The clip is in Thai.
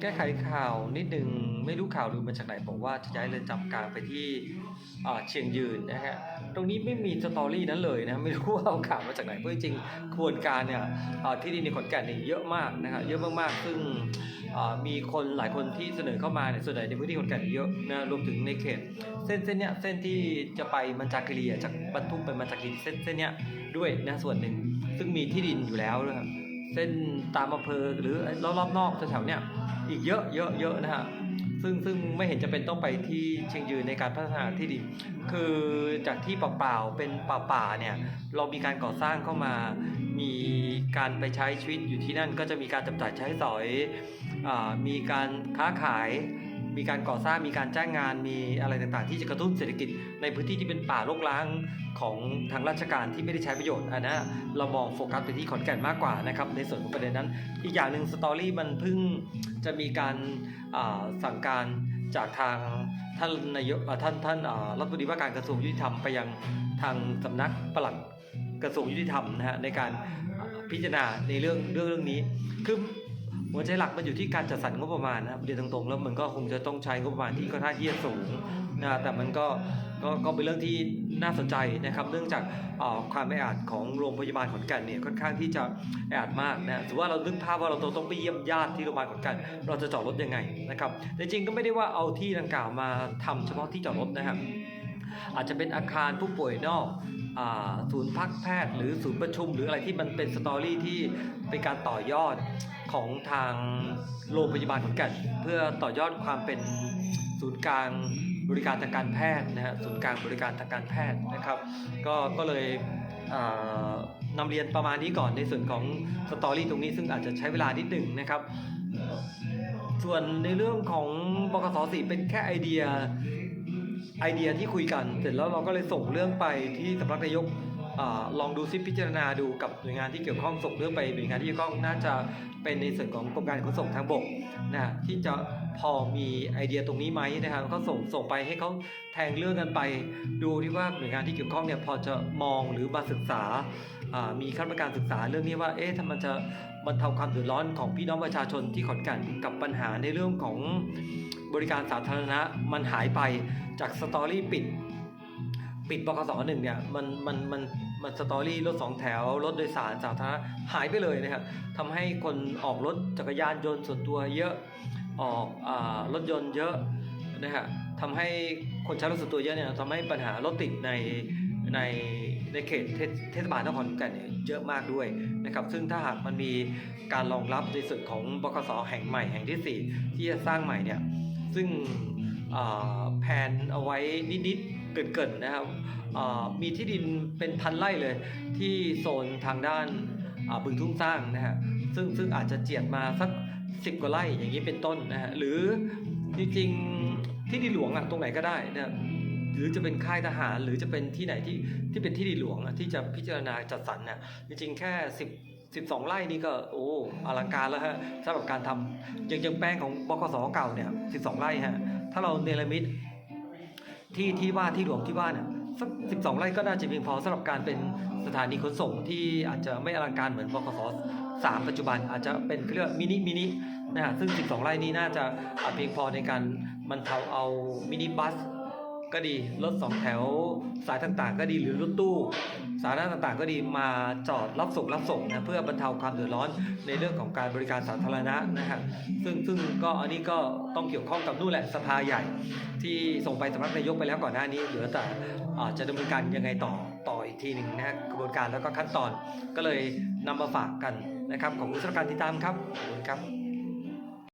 แก้ไขข่าวนิดหนึ่งไม่รู้ข่าวลือมาจากไหนบอกว่าจะย้ายเรือนจำกลางไปที่อ่าเชียงยืนนะฮะตรงนี้ไม่มีสตอรี่นั้นเลยนะไม่รู้ว่าเอาข่าวมาจากไหนเพราะจริงขบวนการเนี่ยที่ดินในขอนแก่นเนี่ยเยอะมากนะฮะเยอะมากๆซึ่งอ่ามีคนหลายคนที่เสนอเข้ามาเนี่ยส่วนใหญ่ในพื้นที่ขอนแก่นเยอะนะรวมถึงในเขต เส้นเส้นเนี้ยเส้นที่จะไปมันจากคีรีอะจากบรรทุกไปมันจากคีรีเส้นเส้นเนี้ยด้วยนะส่วนหนึ่งซึ่งมีที่ดินอยู่แล้วนะครับ เส้นตามอำเภอหรือรอบๆนอกแถวๆเนี้ยอีกเยอะเยอะเยอะนะฮะซึ่งซึ่งไม่เห็นจะเป็นต้องไปที่เชียงยืนในการพัฒนาที่ดินคือจากที่เปล่าๆเป็นป่าๆเนี่ยเรามีการก่อสร้างเข้ามา มีการไปใช้ชีวิตอยู่ที่นั่น ก็จะมีการจับจ่ายใช้สอยอมีการค้าขาย มีการก่อสร้างมีการจ้างงานมีอะไรต่างๆ ที่จะกระตุ้นเศรษฐกิจ ในพื้นที่ที่เป็นป่ารกร้างของทางราชการที่ไม่ได้ใช้ประโยชน์อันนะเรามองโฟกัสไปที่ขอนแก่นมากกว่านะครับในส่วนของประเด็นนั้น อีกอย่างหนึ่งสตอรี่มันเพิ่งจะมีการอ่าสั่งการจากทางท่านนายกอ่าท่านท่านอ่ารัฐมนตรีว่าการกระทรวงยุติธรรมไปยังทางสำนักปลัดกระทรวงยุติธรรมนะฮะในการอ่าพิจารณาในเรื่องเรื่องเรื่องนี้คือ หัวใจหลักมันอยู่ที่การจัดสรรงบประมาณนะครับเรียนตรงๆ แล้วมันก็คงจะต้องใช้งบประมาณที่ค่อนข้างที่จะสูงนะแต่มันก็ก็ก็เป็นเรื่องที่น่าสนใจนะครับเนื่องจากความแออัดของโรงพยาบาลขอนแก่นเนี่ยค่อนข้างที่จะแออัดมากนะถือว่าเรานึกภาพว่าเราต้องไปเยี่ยมญาติที่โรงพยาบาลขอนแก่นเราจะจอดรถยังไงนะครับแต่จริงก็ไม่ได้ว่าเอาที่ดังกล่าวมาทำเฉพาะที่จอดรถนะครับอาจจะเป็นอาคารผู้ป่วยนอกศูนย์พักแพทย์ หรือศูนย์ประชุม หรืออะไรที่มันเป็นสตอรี่ที่เป็นการต่อยอด ของทางโรงพยาบาลขอนแก่นเพื่อต่อยอดความเป็นศูนย์กลางบริการทางการแพทย์นะฮะศูนย์กลางบริการทางการแพทย์นะครับ ก็ก็เลยนำเรียนประมาณนี้ก่อนในส่วนของสตอรี่ตรงนี้ซึ่งอาจจะใช้เวลานิดหนึ่งนะครับ ส่วนในเรื่องของบกสสีเป็นแค่ไอเดียไอเดียที่คุยกัน เสร็จแล้วเราก็เลยส่งเรื่องไปที่สำนักนายก ลองดูซิพิจารณาดูกับหน่วยงานที่เกี่ยวข้องส่งเรื่องไปหน่วยงานที่เกี่ยวข้องน่าจะเป็นในส่วนของกรมการขนส่งทางบกนะที่จะพอมีไอเดียตรงนี้ไหมนะครับก็ส่งส่งไปให้เขาแทงเรื่องกันไป ดูที่ว่าหน่วยงานที่เกี่ยวข้องเนี่ยพอจะมองหรือมาศึกษามีขั้นการศึกษาเรื่องนี้ว่าเอ๊ะถ้ามันจะบรรเทาความเดือดร้อนของพี่น้องประชาชนที่ขอนแก่นกับปัญหาในเรื่องของบริการสาธารณะมันหายไปจากสตอรี่ปิดปิดบกสหนึ่งเนี่ยมันมันมัน มันสตอรี่รถสองแถว รถโดยสารสาธารณะหายไปเลยนะครับทำให้คนออกรถจักรยานยนต์ส่วนตัวเยอะออกอรถยนต์เยอะนะฮะทำให้คนใช้รถส่วนตัวเยอะเนี่ยทำให้ปัญหารถติดในในในเขตเทศบาลนครขอนแก่นเนี่ยเยอะมากด้วยนะครับซึ่งถ้าหากมันมีการรองรับในส่วนของบกสแห่งใหม่แห่งที่สี่ที่จะสร้างใหม่เนี่ยซึ่งแผนเอาไว้นิดๆ เกินๆนะครับอ่ามีที่ดินเป็นพันไร่เลย ที่โซนทางด้านอ่าบึงทุ่งสร้างนะฮะซึ่งซึ่งอาจจะเจียดมาสักสิบกว่าไร่อย่างนี้เป็นต้นนะฮะหรือจริงๆที่ดินหลวงอะตรงไหนก็ได้นะหรือจะเป็นค่ายทหารหรือจะเป็นที่ไหนที่ที่เป็นที่ดินหลวงอะที่จะพิจารณาจัดสรรน่ะจริงๆแค่สิบสิบสองไร่นี่ก็โอ้อลังการแล้วฮะสำหรับการทำอย่างอย่างแปลงของบกสเก่าเนี่ยสิบสองไร่ฮะถ้าเราเนรมิต ที่ที่ว่าที่หลวงที่ว่าเนี่ยสักสิบสองไร่ก็น่าจะเพียงพอสำหรับการเป็นสถานีขนส่งที่อาจจะไม่อลังการเหมือนบกสสามปัจจุบันอาจจะเป็นเรื่องมินิมินินะซึ่ง 12 ไร่นี้น่าจะอะเพียงพอในการบรรเทาเอามินิบัส ก็ดีรถสองแถวสายต่างๆ ก็ดีหรือรถตู้สาธารณะต่างๆ ก็ดีมาจอดรับส่งรับส่งนะเพื่อบรรเทาความเดือดร้อนในเรื่องของการบริการสาธารณะนะฮะซึ่งซึ่งก็อันนี้ก็ต้องเกี่ยวข้องกับนู่นแหละสภาใหญ่ ที่ส่งไปสำนักนายกไปแล้วก่อนหน้านี้เหลือแต่จะดำเนินการยังไงต่อต่ออีกทีหนึ่งนะกระบวนการแล้วก็ขั้นตอนก็เลยนำมาฝากกันนะครับของคุณสำหรับการติดตามครับขอบคุณครับ